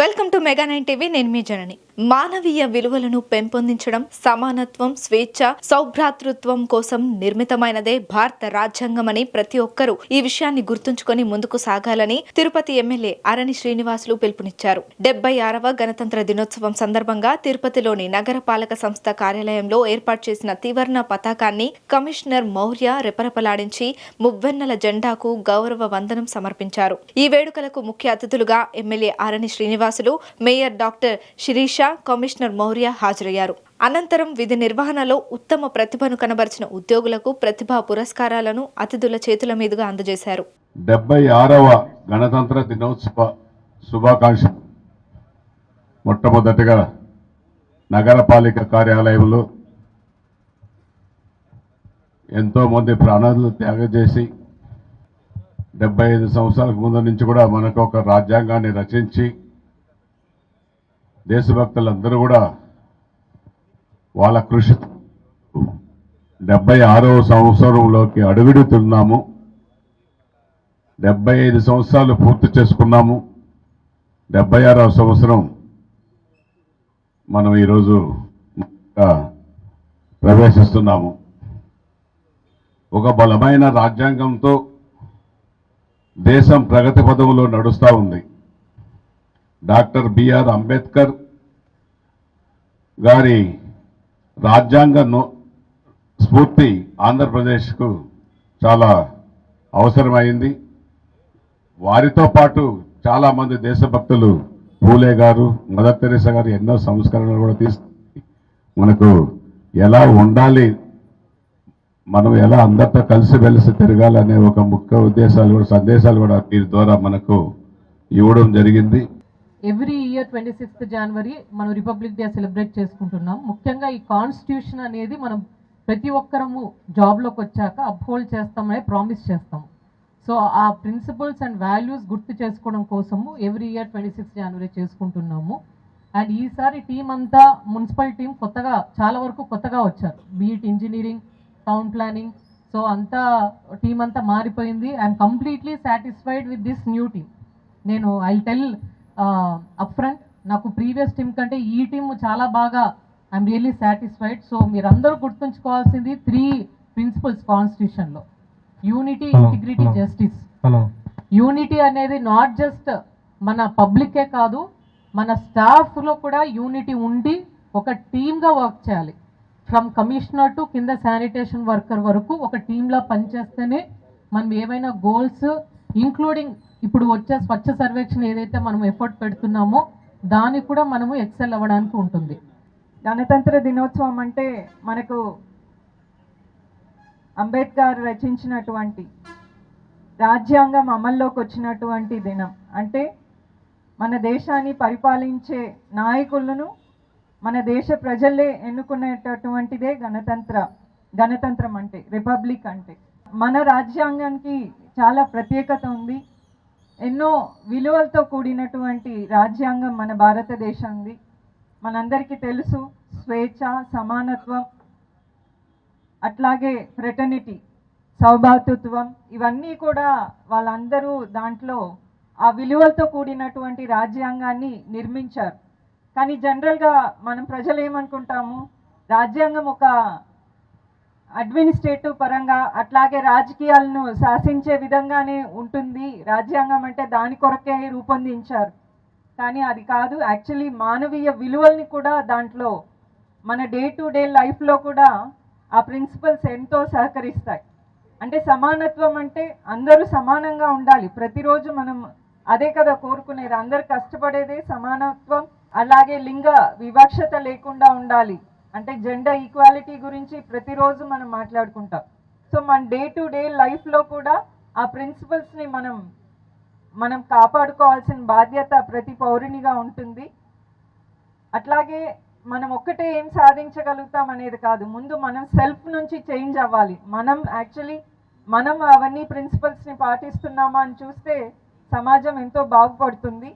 Welcome to mega nine TV నేను మీ జనని. మానవీయ విలువలను పెంపొందించడం సమానత్వం స్వేచ్ఛ సౌభ్రాతృత్వం కోసం నిర్మితమైనదే భారత రాజ్యాంగమని ప్రతి ఒక్కరూ ఈ విషయాన్ని గుర్తుంచుకొని ముందుకు సాగాలని తిరుపతి ఎమ్మెల్యే అరణి శ్రీనివాసులు పిలుపునిచ్చారు. డెబ్బై ఆరవ గణతంత్ర దినోత్సవం సందర్భంగా తిరుపతిలోని నగరపాలక సంస్థ కార్యాలయంలో ఏర్పాటు చేసిన త్రివర్ణ పతాకాన్ని కమిషనర్ మౌర్య రెపరెపలాడించి మువ్వెన్నెల జెండాకు గౌరవ వందనం సమర్పించారు. ఈ వేడుకలకు ముఖ్య అతిథులుగా MLA Arani Srinivas Srinivasulu mayor doctor Sirisha commissioner Mourya హాజరయ్యారు. అనంతరం విధి నిర్వహణలో ఉత్తమ ప్రతిభను కనబరిచిన ఉద్యోగులకు ప్రతిభా పురస్కారాలను అతిథుల చేతుల మీదుగా అందజేశారు. డెబ్బై ఆరవ గణతంత్ర దినోత్సవ శుభాకాంక్షలు. మొట్టమొదటిగా నగరపాలిక కార్యాలయంలో ఎంతోమంది ప్రాణాలు త్యాగం చేసి డెబ్బై ఐదు సంవత్సరాలకు ముందు నుంచి కూడా మనకు ఒక రాజ్యాంగాన్ని రచించి దేశభక్తులందరూ కూడా వాళ్ళ కృషి డెబ్బై ఆరవ సంవత్సరంలోకి అడుగుడుతున్నాము. డెబ్బై ఐదు సంవత్సరాలు పూర్తి చేసుకున్నాము. డెబ్బై ఆరవ సంవత్సరం మనం ఈరోజు ప్రవేశిస్తున్నాము. ఒక బలమైన రాజ్యాంగంతో దేశం ప్రగతి పదవులో నడుస్తూ ఉంది. డాక్టర్ బిఆర్ అంబేద్కర్ గారి రాజ్యాంగ స్ఫూర్తి ఆంధ్రప్రదేశ్కు చాలా అవసరమైంది. వారితో పాటు చాలామంది దేశభక్తులు పూలే గారు మదర్ తెరేసా గారు ఎన్నో సంస్కరణలు కూడా తీసుకు మనకు ఎలా ఉండాలి మనం ఎలా అందరితో కలిసి వెలిసి తిరగాలనే ఒక ముఖ్య ఉద్దేశాలు కూడా సందేశాలు కూడా వీరి ద్వారా మనకు ఇవ్వడం జరిగింది. Every year twenty sixth January మనం రిపబ్లిక్ డే సెలబ్రేట్ చేసుకుంటున్నాం. ముఖ్యంగా ఈ కాన్స్టిట్యూషన్ అనేది మనం ప్రతి ఒక్కరము జాబ్లోకి వచ్చాక అప్హోల్డ్ చేస్తామని ప్రామిస్ చేస్తాం. సో ఆ ప్రిన్సిపల్స్ అండ్ వాల్యూస్ గుర్తు చేసుకోవడం కోసము every year twenty sixth January చేసుకుంటున్నాము. అండ్ ఈసారి టీం అంతా మున్సిపల్ టీం కొత్తగా చాలా వరకు కొత్తగా వచ్చారు. బీట్ ఇంజనీరింగ్ టౌన్ ప్లానింగ్ సో అంతా టీం అంతా మారిపోయింది. I'm completely satisfied with this new team నేను ఐ టెల్ అప్ ఫ్రంట్ నాకు ప్రీవియస్ టీం కంటే ఈ టీం చాలా బాగా ఐఎమ్ రియల్లీ సాటిస్ఫైడ్ సో మీరందరూ గుర్తుంచుకోవాల్సింది త్రీ ప్రిన్సిపల్స్ కాన్స్టిట్యూషన్లో యూనిటీ ఇంటిగ్రిటీ. జస్టిస్ యూనిటీ అనేది నాట్ జస్ట్ మన పబ్లికే కాదు మన స్టాఫ్లో కూడా యూనిటీ ఉండి ఒక టీమ్గా వర్క్ చేయాలి. ఫ్రమ్ కమిషనర్ టు కింద శానిటేషన్ వర్కర్ వరకు ఒక టీంలా పనిచేస్తేనే మనం ఏవైనా గోల్స్ ఇంక్లూడింగ్ ఇప్పుడు వచ్చే స్వచ్ఛ సర్వేక్షణ ఏదైతే మనం ఎఫర్ట్ పెడుతున్నామో దానికి కూడా మనము ఎక్సెల్ అవ్వడానికి ఉంటుంది. గణతంత్ర దినోత్సవం అంటే మనకు అంబేద్కర్ రచించినటువంటి రాజ్యాంగం అమల్లోకి వచ్చినటువంటి దినం. అంటే మన దేశాన్ని పరిపాలించే నాయకులను మన దేశ ప్రజలే ఎన్నుకునేటటువంటిదే గణతంత్ర గణతంత్రం అంటే రిపబ్లిక్ అంటే. మన రాజ్యాంగానికి చాలా ప్రత్యేకత ఉంది. ఎన్నో విలువలతో కూడినటువంటి రాజ్యాంగం మన భారతదేశంది. మనందరికీ తెలుసు స్వేచ్ఛ సమానత్వం అట్లాగే ఫ్రెటర్నిటీ సౌభాతృత్వం ఇవన్నీ కూడా వాళ్ళందరూ దాంట్లో ఆ విలువలతో కూడినటువంటి రాజ్యాంగాన్ని నిర్మించారు. కానీ జనరల్గా మనం ప్రజలు ఏమనుకుంటాము రాజ్యాంగం ఒక అడ్మినిస్ట్రేటివ్ పరంగా అట్లాగే రాజకీయాలను శాసించే విధంగానే ఉంటుంది. రాజ్యాంగం అంటే దాని కొరకే రూపొందించారు. కానీ అది కాదు యాక్చువల్లీ మానవీయ విలువల్ని కూడా దాంట్లో మన డే టు డే లైఫ్లో కూడా ఆ ప్రిన్సిపల్స్ ఎంతో సహకరిస్తాయి. అంటే సమానత్వం అంటే అందరూ సమానంగా ఉండాలి. ప్రతిరోజు మనం అదే కదా కోరుకునేది అందరు కష్టపడేదే సమానత్వం అలాగే లింగ వివక్షత లేకుండా ఉండాలి. అంటే జెండర్ ఈక్వాలిటీ గురించి ప్రతిరోజు మనం మాట్లాడుకుంటాం. సో మన డే టు డే లైఫ్లో కూడా ఆ ప్రిన్సిపల్స్ని మనం మనం కాపాడుకోవాల్సిన బాధ్యత ప్రతి పౌరునిగా ఉంటుంది. అట్లాగే మనం ఒక్కటే ఏం సాధించగలుగుతాం అనేది కాదు. ముందు మనం సెల్ఫ్ నుంచి చేంజ్ అవ్వాలి. మనం యాక్చువల్లీ మనం అవన్నీ ప్రిన్సిపల్స్ని పాటిస్తున్నామా అని చూస్తే సమాజం ఎంతో బాగుపడుతుంది.